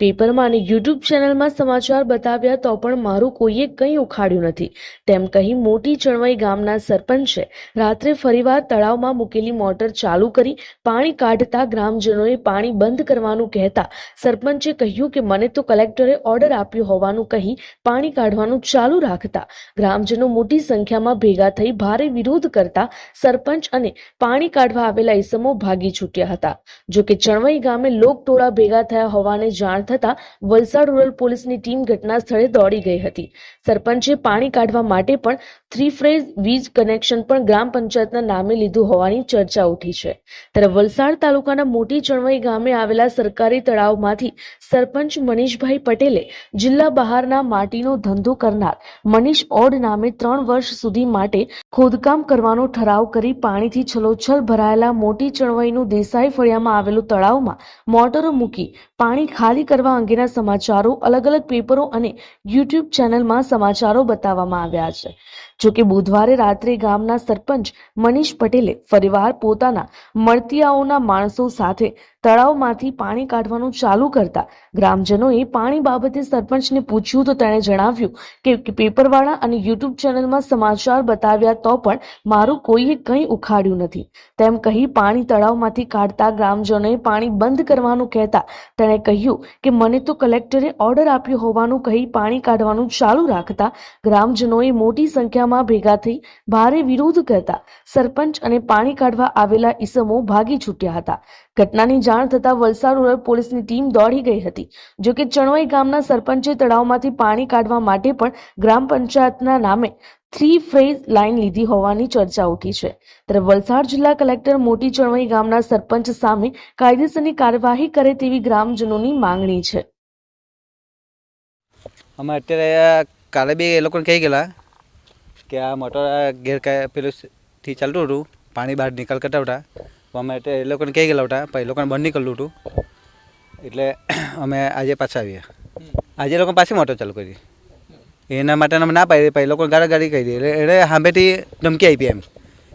પેપરમાં અને યુટ્યુબ ચેનલમાં સમાચાર બતાવ્યા તો પણ મારું કોઈએ કંઈ ઉખાડ્યું નથી. તેમ કહી મોટી ચણવાઈ ગામના સરપંચે રાત્રે ફરીવાર તળાવમાં મૂકેલી મોટર ચાલુ કરી પાણી કાઢતા ગ્રામજનોએ પાણી બંધ કરવાનું કહેતા સરપંચે કહ્યું કે મને તો કલેક્ટરે ઓર્ડર આપ્યો હોવાનું કહી પાણી કાઢવાનું ચાલુ રાખતા ગ્રામજનો મોટી સંખ્યામાં ભેગા થઈ ભારે વિરોધ કરતા સરપંચ અને પાણી કાઢવા આવેલા ઈસમો ભાગી છૂટ્યા હતા. જોકે ચણવાઈ ગામે લોકટોળા ભેગા થયા હોવાને જાણ થતા વલસાડ રૂરલ પોલીસની ટીમ ઘટના સ્થળે દોડી ગઈ હતી. સરપંચે પાણી કાઢવા માટે પણ થ્રી ફ્રેઝ વીજ કનેક્શન પણ ગ્રામ પંચાયતના નામે લીધું હોવાની ચર્ચા ઉઠી છે. ત્યારે વલસાડ તાલુકાના મોટી ચણવાઈ ગામે આવેલા સરકારી તળાવમાંથી સરપંચ મનીષભાઈ પટેલે જિલ્લા બહારના માટીનો ધંધો કરનાર મનીષ ઓડ નામે ત્રણ વર્ષ સુધી માટે ખોદકામ કરવાનો ઠરાવ કરી પાણીથી છલોછલ ભરાયેલા મોટી ચણવાઈનું દેસાઈ ફળિયામાં આવેલું તળાવમાં મોટરો મૂકી પાણી ખાલી કરવા અંગેના સમાચારો અલગ અલગ પેપરો અને યુટ્યુબ ચેનલમાં સમાચારો બતાવવામાં આવ્યા છે. જોકે બુધવારે રાત્રે ગામના સરપંચ મનીષ પટેલે ફરીવાર પોતાના મળતિયાઓના માણસો સાથે તળાવમાંથી પાણી કાઢવાનું ચાલુ કરતા ગ્રામજનોએ પાણી બાબતે સરપંચને પૂછ્યું તો તેણે જણાવ્યું કે પેપરવાળા અને યુટ્યુબ ચેનલમાં સમાચાર બતાવ્યા તો પણ મારું કોઈએ કંઈ ઉખાડ્યું નથી. તેમ કહી પાણી તળાવમાંથી કાઢતા ગ્રામજનોએ પાણી બંધ કરવાનું કહેતા તેણે કહ્યું કે મને તો કલેક્ટરે ઓર્ડર આપ્યો હોવાનું કહી પાણી કાઢવાનું ચાલુ રાખતા ગ્રામજનોએ મોટી સંખ્યામાં ભેગા થઈ ભારે વિરોધ કરતા સરપંચ અને પાણી કાઢવા આવેલા ઈસમો ભાગી છૂટ્યા હતા. ઘટનાની જાણ થતા વલસાડ રૂરલ પોલીસની ટીમ દોડી ગઈ હતી. જોકે ચણવાઈ ગામના સરપંચે તળાવમાંથી પાણી કાઢવા માટે પણ ગ્રામ પંચાયતના નામે થ્રી ફેઝ લાઇન લીધી હોવાની ચર્ચા ઉઠી છે. ત્યારે વલસાડ જિલ્લા કલેક્ટર મોટી ચણવાઈ ગામના સરપંચ સામે કાયદેસરની કાર્યવાહી કરે તેવી ગ્રામજનોની માંગણી છે. અમે અત્યારે કાલે બે લોકોને કહી ગયેલા કે આ મોટર ગેરકાય પેલુંથી ચાલતું હતું, પાણી બહાર નિકાલ કરતા હતા. અમે એટલે એ લોકોને કહી ગયેલા હતા પણ એ લોકોને બંધ નીકળ્યું હતું. એટલે અમે આજે પાછા આવ્યા. આજે લોકો પાછી મોટર ચાલુ કરી. એના માટે અમે ના પાડી પછી લોકોને ગાડા કહી એટલે એટલે સામેથી ધમકી આપી એમ,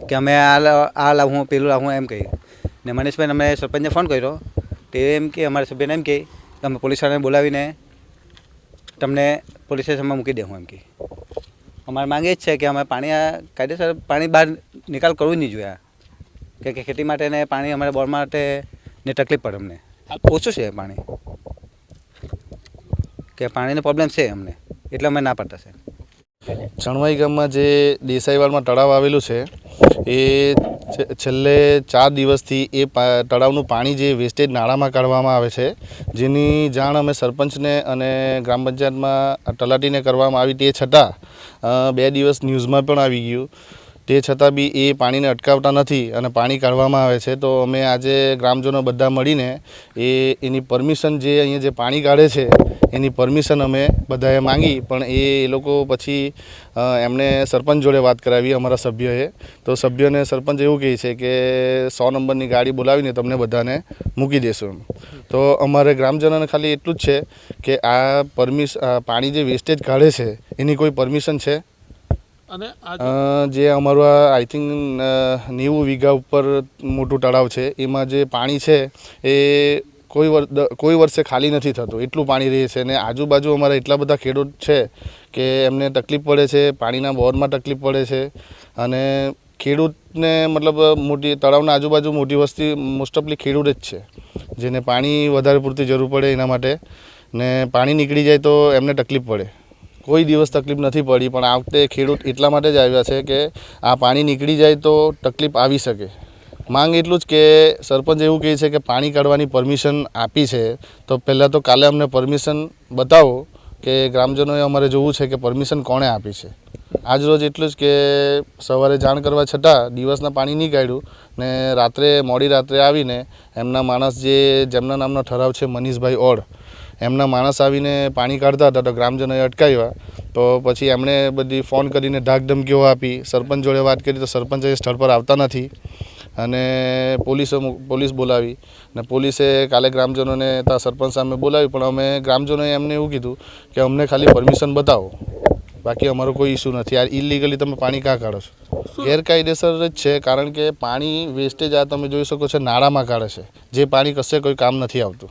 કે અમે આ આ લાવું, પેલું લાવું એમ કહી. ને મનીષભાઈને અમે સરપંચને ફોન કર્યો. તે એમ કે, અમારા સભ્યને એમ કહે અમે પોલીસવાળાને બોલાવીને તમને પોલીસ સ્ટેશનમાં મૂકી દેવું, એમ કે. અમારી માંગે જ છે કે અમે પાણી કાયદેસર પાણી બહાર નિકાલ કરવું નહીં જોઈએ. કે કે ખેતી માટે ને પાણી અમારે બોર માટે ને તકલીફ પડે અમને. ઓછું છે પાણી. કે પાણીનો પ્રોબ્લેમ છે અમને. એટલે અમે ના પડતા છે ચણવાઈ ગામમાં જે દેસાઈવાડમાં તળાવ આવેલું છે, એ છેલ્લે ચાર દિવસથી એ તળાવનું પાણી જે વેસ્ટેજ નાળામાં કાઢવામાં આવે છે, જેની જાણ અમે સરપંચને અને ગ્રામ પંચાયતમાં તલાટીને કરવામાં આવી તે છતાં બે દિવસ ન્યૂઝમાં પણ આવી ગયું. તે છતાં બી એ પાણીને અટકાવતા નથી અને પાણી કાઢવામાં આવે છે. તો અમે આજે ગ્રામજનો બધા મળીને એ એની પરમિશન જે અહીંયા જે પાણી કાઢે છે, એની પરમિશન અમે બધાએ માંગી. પણ એ લોકો પછી એમણે સરપંચ જોડે વાત કરાવી અમારા સભ્યોએ. તો સભ્યોને સરપંચ એવું કહે છે કે સો નંબરની ગાડી બોલાવીને તમને બધાને મૂકી દેશું તો અમારે ગ્રામજનોને ખાલી એટલું જ છે કે આ પરમિશ પાણી જે વેસ્ટેજ કાઢે છે, એની કોઈ પરમિશન છે? અને જે અમારું આ આઈ થિંક નેવું વીઘા ઉપર મોટું તળાવ છે. એમાં જે પાણી છે, એ કોઈ કોઈ વર્ષે ખાલી નથી થતું. એટલું પાણી રહે છે. અને આજુબાજુ અમારા એટલા બધા ખેડૂત છે કે એમને તકલીફ પડે છે, પાણીના બોરમાં તકલીફ પડે છે. અને ખેડૂતને મતલબ, મોટી, તળાવના આજુબાજુ મોટી વસ્તી મોસ્ટ ઓફલી ખેડૂત જ છે. જેને પાણી વધારે પૂરતી જરૂર પડે એના માટે. ને પાણી નીકળી જાય તો એમને તકલીફ પડે. કોઈ દિવસ તકલીફ નથી પડી, પણ આ વખતે ખેડૂત એટલા માટે જ આવ્યા છે કે આ પાણી નીકળી જાય તો તકલીફ આવી શકે. માંગ એટલું જ કે સરપંચ એવું કહે છે કે પાણી કાઢવાની પરમિશન આપી છે, તો પહેલાં તો કાલે અમને પરમિશન બતાવો કે ગ્રામજનોએ અમારે જોવું છે કે પરમિશન કોણે આપી છે. આજ રોજ એટલું જ કે સવારે જાણ કરવા છતાં દિવસના પાણી નહીં કાઢ્યું ને રાત્રે મોડી રાત્રે આવીને એમના માણસ જે, જેમના નામનો ઠરાવ છે મનીષભાઈ ઓડ એમના માણસ આવીને પાણી કાઢતા હતા તો ગ્રામજનોએ અટકાવ્યા. તો પછી એમણે બધી ફોન કરીને ધાક ધમકીઓ આપી. સરપંચ જોડે વાત કરી તો સરપંચ એ સ્થળ પર આવતા નથી. અને પોલીસો પોલીસ બોલાવી. ને પોલીસે કાલે ગ્રામજનોને ત્યાં સરપંચ સામે બોલાવી પણ અમે ગ્રામજનોએ એમને એવું કીધું કે અમને ખાલી પરમિશન બતાવો. બાકી અમારો કોઈ ઇસ્યુ નથી. આ ઇલીગલી તમે પાણી કાં કાઢો છો? ગેરકાયદેસર જ છે. કારણ કે પાણી વેસ્ટેજ આ તમે જોઈ શકો છો, નાળામાં કાઢે છે. જે પાણી કશે કોઈ કામ નથી આવતું.